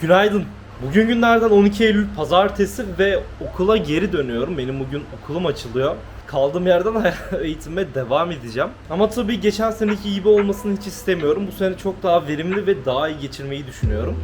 Günaydın. Bugün günlerden 12 Eylül pazartesi ve okula geri dönüyorum. Benim bugün okulum açılıyor. Kaldığım yerden eğitime devam edeceğim. Ama tabii geçen seneki gibi olmasını hiç istemiyorum. Bu sene çok daha verimli ve daha iyi geçirmeyi düşünüyorum.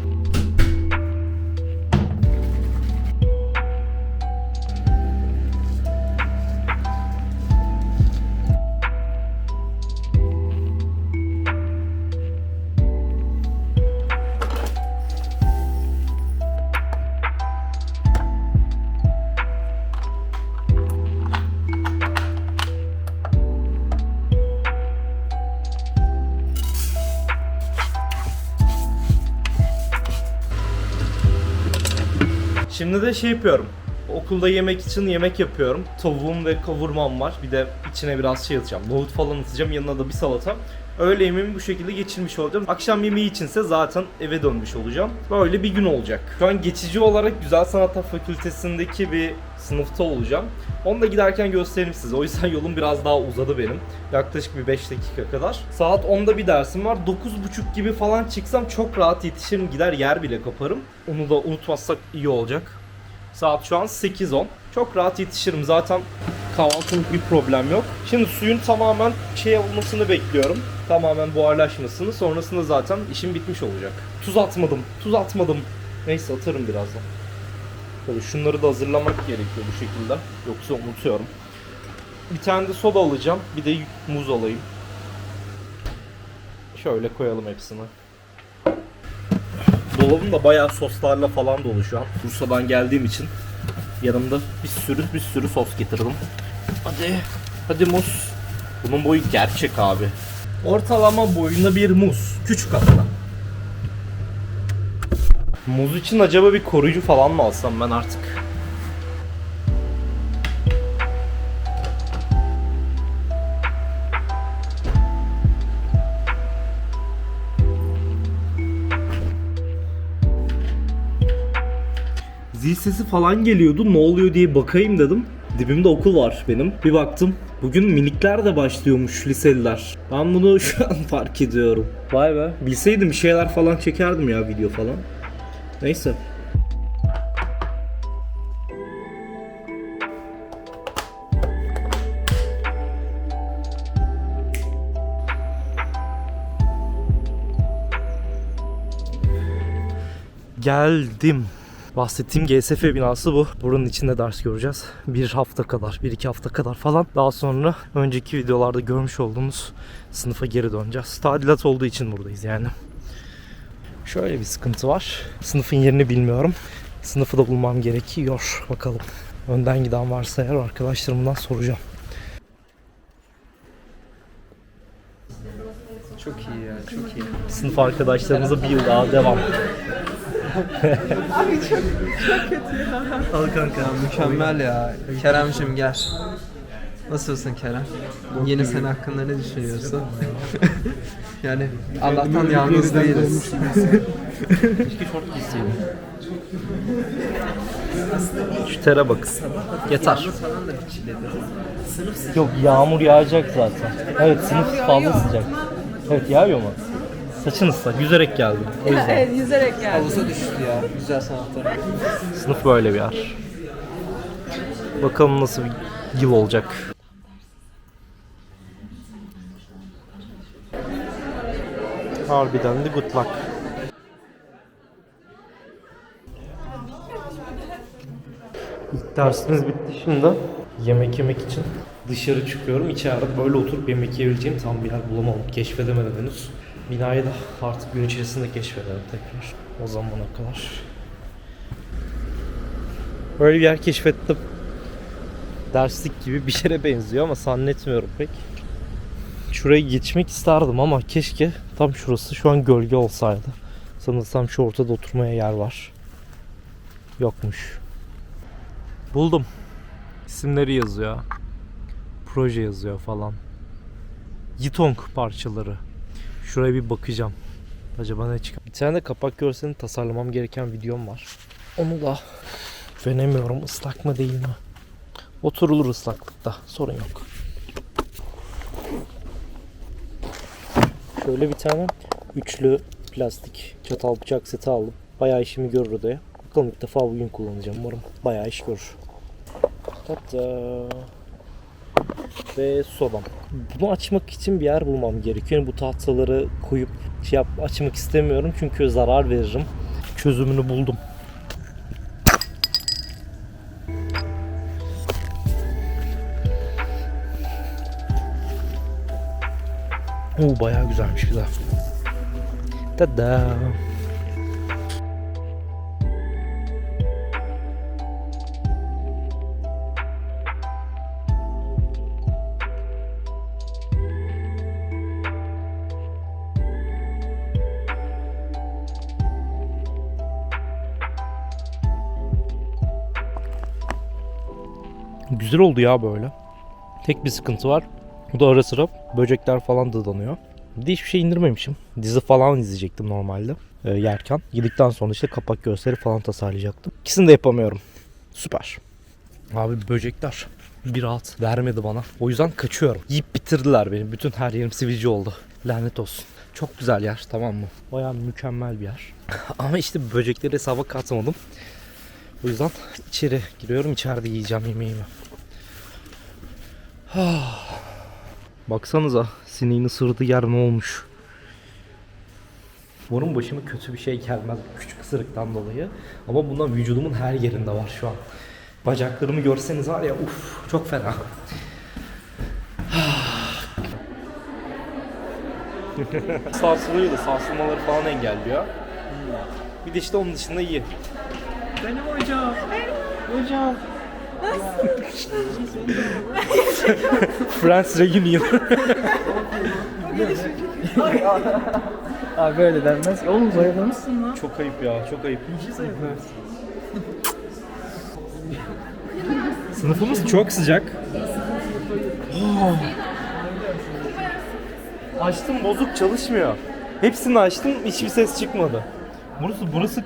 Şimdi de şey yapıyorum. Okulda yemek için yemek yapıyorum. Tavuğum ve kavurmam var. Bir de içine biraz şey atacağım. Nohut falan atacağım. Yanına da bir salata. Öğle yemeğimi bu şekilde geçirmiş olacağım. Akşam yemeği içinse zaten eve dönmüş olacağım. Böyle bir gün olacak. Şu an geçici olarak Güzel Sanatlar Fakültesindeki bir sınıfta olacağım. Onu da giderken göstereyim size. O yüzden yolum biraz daha uzadı benim. Yaklaşık bir 5 dakika kadar. Saat 10'da bir dersim var. 9.30 gibi falan çıksam çok rahat yetişirim. Gider yer bile kaparım. Onu da unutmazsak iyi olacak. Saat şu an 8.10. Çok rahat yetişirim. Zaten kahvaltılık bir problem yok. Şimdi suyun tamamen şey olmasını bekliyorum. Tamamen buharlaşmasını. Sonrasında zaten işim bitmiş olacak. Tuz atmadım. Tuz atmadım. Neyse atarım birazdan. Tabii şunları da hazırlamak gerekiyor bu şekilde. Yoksa unutuyorum. Bir tane de soda alacağım. Bir de muz alayım. Şöyle koyalım hepsini. Dolabım da bayağı soslarla falan dolu şu an. Bursa'dan geldiğim için yanımda bir sürü bir sürü sos getirdim. Hadi, hadi muz. Bunun boyu gerçek abi. Ortalama boyunda bir muz. Küçük hatta. Muz için acaba bir koruyucu falan mı alsam ben artık? Zil sesi falan geliyordu. Ne oluyor diye bakayım dedim. Dibimde okul var benim. Bir baktım. Bugün minikler de başlıyormuş liseliler. Ben bunu şu an fark ediyorum. Vay be. Bilseydim bir şeyler falan çekerdim ya video falan. Neyse. Geldim. Bahsettiğim GSF binası bu. Buranın içinde ders göreceğiz. Bir hafta kadar, bir iki hafta kadar falan. Daha sonra önceki videolarda görmüş olduğumuz sınıfa geri döneceğiz. Tadilat olduğu için buradayız yani. Şöyle bir sıkıntı var. Sınıfın yerini bilmiyorum. Sınıfı da bulmam gerekiyor. Bakalım. Önden giden varsa eğer arkadaşlarımdan soracağım. Çok iyi ya, çok iyi. Sınıf arkadaşlarımıza bir yıl daha devam. Al kanka. Mükemmel ya. Kerem'cim gel. Nasılsın Kerem? Yeni sene hakkında ne düşünüyorsun? yani Allah'tan yalnız değiliz. Keşke şort giyseydim. Şu tere bakın. Yeter. Yok yağmur yağacak zaten. Evet sınıf fazla sıcak. Evet yağıyor mu? Saçın ıslak. Yüzerek geldim. O yüzden. Evet, yüzerek geldi. Havuza düştü ya. Güzel sanatlar. Sınıf böyle bir yer. Bakalım nasıl bir yıl olacak. Harbiden de luck. İlk dersimiz bitti şimdi. Yemek yemek için dışarı çıkıyorum. İçeride böyle oturup yemek yiyebileceğim tam bir yer bulamadım. Keşfedemedim henüz. Binayı da artık gün içerisinde keşfederim tekrar. O zamana kadar. Böyle bir yer keşfettim. Derslik gibi bir şeye benziyor ama zannetmiyorum pek. Şuraya geçmek isterdim ama keşke tam şurası şu an gölge olsaydı. Sanırsam şu ortada oturmaya yer var. Yokmuş. Buldum. İsimleri yazıyor. Proje yazıyor falan. Yitong parçaları. Şuraya bir bakacağım. Acaba ne çıkar? Bir tane de kapak görselini tasarlamam gereken videom var. Onu da Güvenemiyorum ıslak mı değil mi? Oturulur ıslaklıkta sorun yok. Şöyle bir tane üçlü plastik çatal bıçak seti aldım. Bayağı işimi görür odaya. Bakalım ilk defa bugün kullanacağım. Umarım bayağı iş görür. Hatta ve sodam. Bunu açmak için bir yer bulmam gerekiyor. Yani bu tahtaları koyup şey yap, açmak istemiyorum çünkü zarar veririm. Çözümünü buldum. Oo bayağı güzelmiş güzel. Tada. Güzel oldu ya böyle. Tek bir sıkıntı var. O da ara sıra böcekler falan dıdanıyor. Bir de hiçbir şey indirmemişim. Dizi falan izleyecektim normalde e, yerken. Yedikten sonra işte kapak gösteri falan tasarlayacaktım. İkisini de yapamıyorum. Süper. Abi böcekler bir rahat vermedi bana. O yüzden kaçıyorum. Yiyip bitirdiler beni. Bütün her yerim sivilce oldu. Lanet olsun. Çok güzel yer tamam mı? Baya mükemmel bir yer. Ama işte böcekleri hesaba katmadım. O yüzden içeri giriyorum. içeride yiyeceğim yemeğimi. Baksanıza sineğin ısırdığı yer ne olmuş. Umarım başıma kötü bir şey gelmez küçük ısırıktan dolayı. Ama bundan vücudumun her yerinde var şu an. Bacaklarımı görseniz var ya uf çok fena. Sarsılıyordu. Sarsılmaları falan engelliyor. Bir de işte onun dışında iyi. Benim hocam. Hocam. Friends Reunion. Abi böyle denmez. Oğlum zayıflamışsın lan. çok ayıp ya, çok ayıp. Sınıfımız çok sıcak. Açtım bozuk çalışmıyor. Hepsini açtım hiçbir ses çıkmadı. Burası burası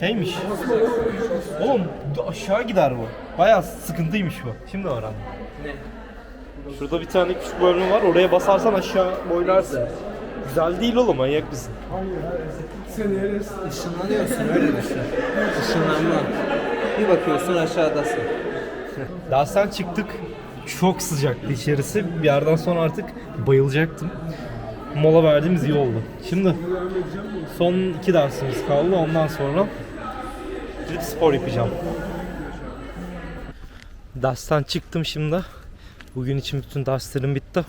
şeymiş. Oğlum aşağı gider bu. Bayağı sıkıntıymış bu. Şimdi öğrendim. Şurada bir tane küçük bölme var. Oraya basarsan aşağı boylarsın. Güzel değil oğlum manyak mısın? Işınlanıyorsun öyle düşün. Işınlanma. Bir bakıyorsun aşağıdasın. Dersten çıktık. Çok sıcaktı içerisi. Bir yerden sonra artık bayılacaktım. Mola verdiğimiz iyi oldu. Şimdi son iki dersimiz kaldı. Ondan sonra gidip spor yapacağım. Dersten çıktım şimdi. Bugün için bütün derslerim bitti.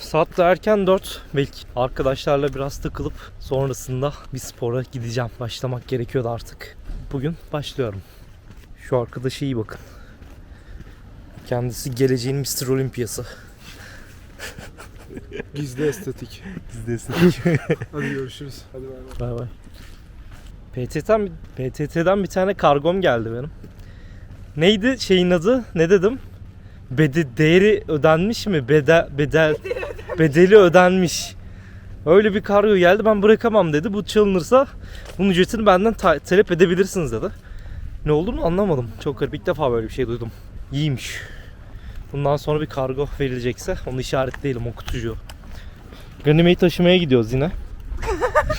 Saat de erken 4. Belki arkadaşlarla biraz takılıp sonrasında bir spora gideceğim. Başlamak gerekiyordu artık. Bugün başlıyorum. Şu arkadaşa iyi bakın. Kendisi geleceğin Mr. Olimpiyası. Gizli estetik. İzlesin. Hadi görüşürüz. Hadi bay bay. bay bay. PTT'den, PTT'den bir tane kargom geldi benim. Neydi şeyin adı? Ne dedim? Bede, değeri ödenmiş mi? Bedel, bedel, bedeli ödenmiş. Öyle bir kargo geldi ben bırakamam dedi. Bu çalınırsa bunun ücretini benden ta- talep edebilirsiniz dedi. Ne olduğunu anlamadım. Çok garip. İlk defa böyle bir şey duydum. İyiymiş. Bundan sonra bir kargo verilecekse onu işaretleyelim o kutucuğu. Ganimeyi taşımaya gidiyoruz yine.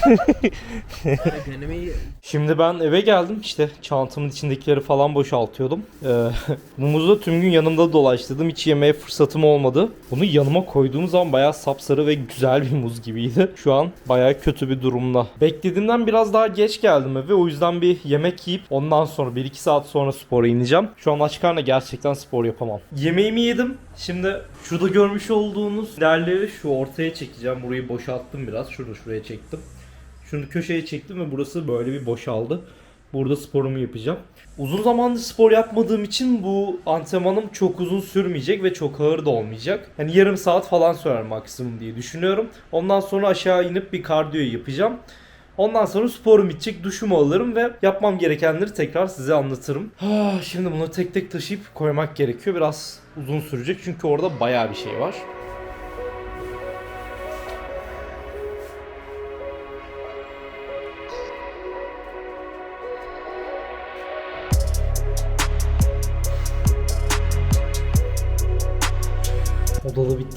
Şimdi ben eve geldim işte çantamın içindekileri falan boşaltıyordum. Ee, bu muzu da tüm gün yanımda dolaştırdım. Hiç yemeye fırsatım olmadı. Bunu yanıma koyduğum zaman bayağı sapsarı ve güzel bir muz gibiydi. Şu an bayağı kötü bir durumda. Beklediğimden biraz daha geç geldim eve. O yüzden bir yemek yiyip ondan sonra 1-2 saat sonra spora ineceğim. Şu an aç karnına gerçekten spor yapamam. Yemeğimi yedim. Şimdi şurada görmüş olduğunuz yerleri şu ortaya çekeceğim. Burayı boşalttım biraz. Şurada şuraya çektim. Şunu köşeye çektim ve burası böyle bir boşaldı. Burada sporumu yapacağım. Uzun zamandır spor yapmadığım için bu antrenmanım çok uzun sürmeyecek ve çok ağır da olmayacak. Yani yarım saat falan sürer maksimum diye düşünüyorum. Ondan sonra aşağı inip bir kardiyo yapacağım. Ondan sonra sporum bitecek, duşumu alırım ve yapmam gerekenleri tekrar size anlatırım. Ah, Şimdi bunları tek tek taşıyıp koymak gerekiyor. Biraz uzun sürecek çünkü orada bayağı bir şey var.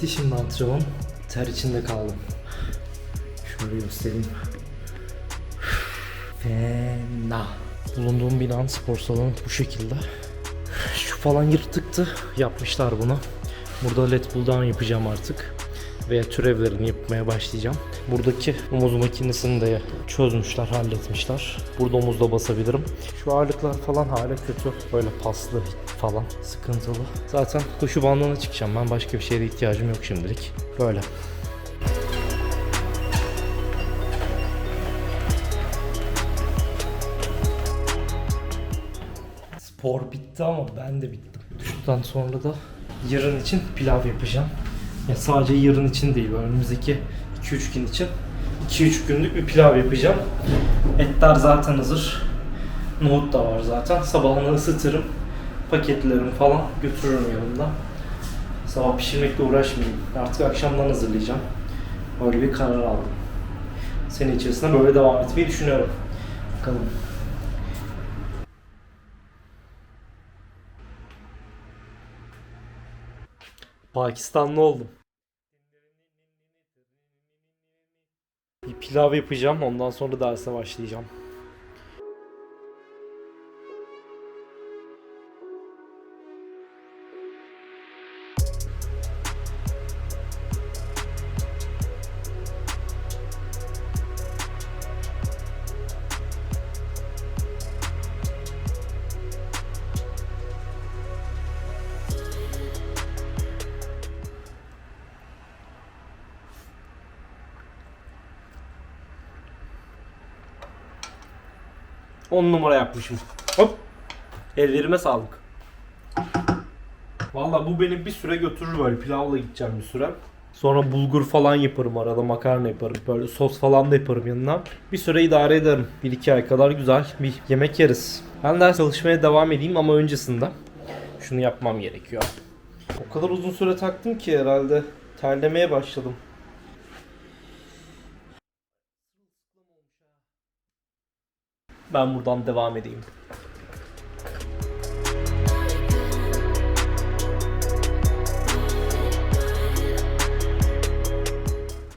Bitti şimdi antrenman. Ter içinde kaldım. Şöyle göstereyim. Fena. Bulunduğum binanın spor salonu bu şekilde. Şu falan yırtıktı. Yapmışlar bunu. Burada led pull down yapacağım artık. Ve türevlerini yapmaya başlayacağım. Buradaki omuz makinesini de çözmüşler, halletmişler. Burada omuzda basabilirim. Şu ağırlıklar falan hala kötü. Böyle paslı falan sıkıntılı. Zaten koşu bandına çıkacağım. Ben başka bir şeye ihtiyacım yok şimdilik. Böyle. Spor bitti ama ben de bittim. Duştan sonra da yarın için pilav yapacağım. Ya sadece yarın için değil, önümüzdeki 2-3 gün için 2-3 günlük bir pilav yapacağım. Etler zaten hazır. Nohut da var zaten. Sabahını ısıtırım. Paketlerimi falan götürürüm yanımda. Sabah pişirmekle uğraşmayayım. Artık akşamdan hazırlayacağım. Öyle bir karar aldım. Sene içerisinde böyle devam etmeyi düşünüyorum. Bakalım. Pakistanlı oldum. Bir pilav yapacağım ondan sonra derse başlayacağım. On numara yapmışım. Hop. Ellerime sağlık. Valla bu beni bir süre götürür böyle pilavla gideceğim bir süre. Sonra bulgur falan yaparım arada makarna yaparım böyle sos falan da yaparım yanına. Bir süre idare ederim. 1-2 ay kadar güzel bir yemek yeriz. Ben ders çalışmaya devam edeyim ama öncesinde şunu yapmam gerekiyor. O kadar uzun süre taktım ki herhalde terlemeye başladım. Ben buradan devam edeyim.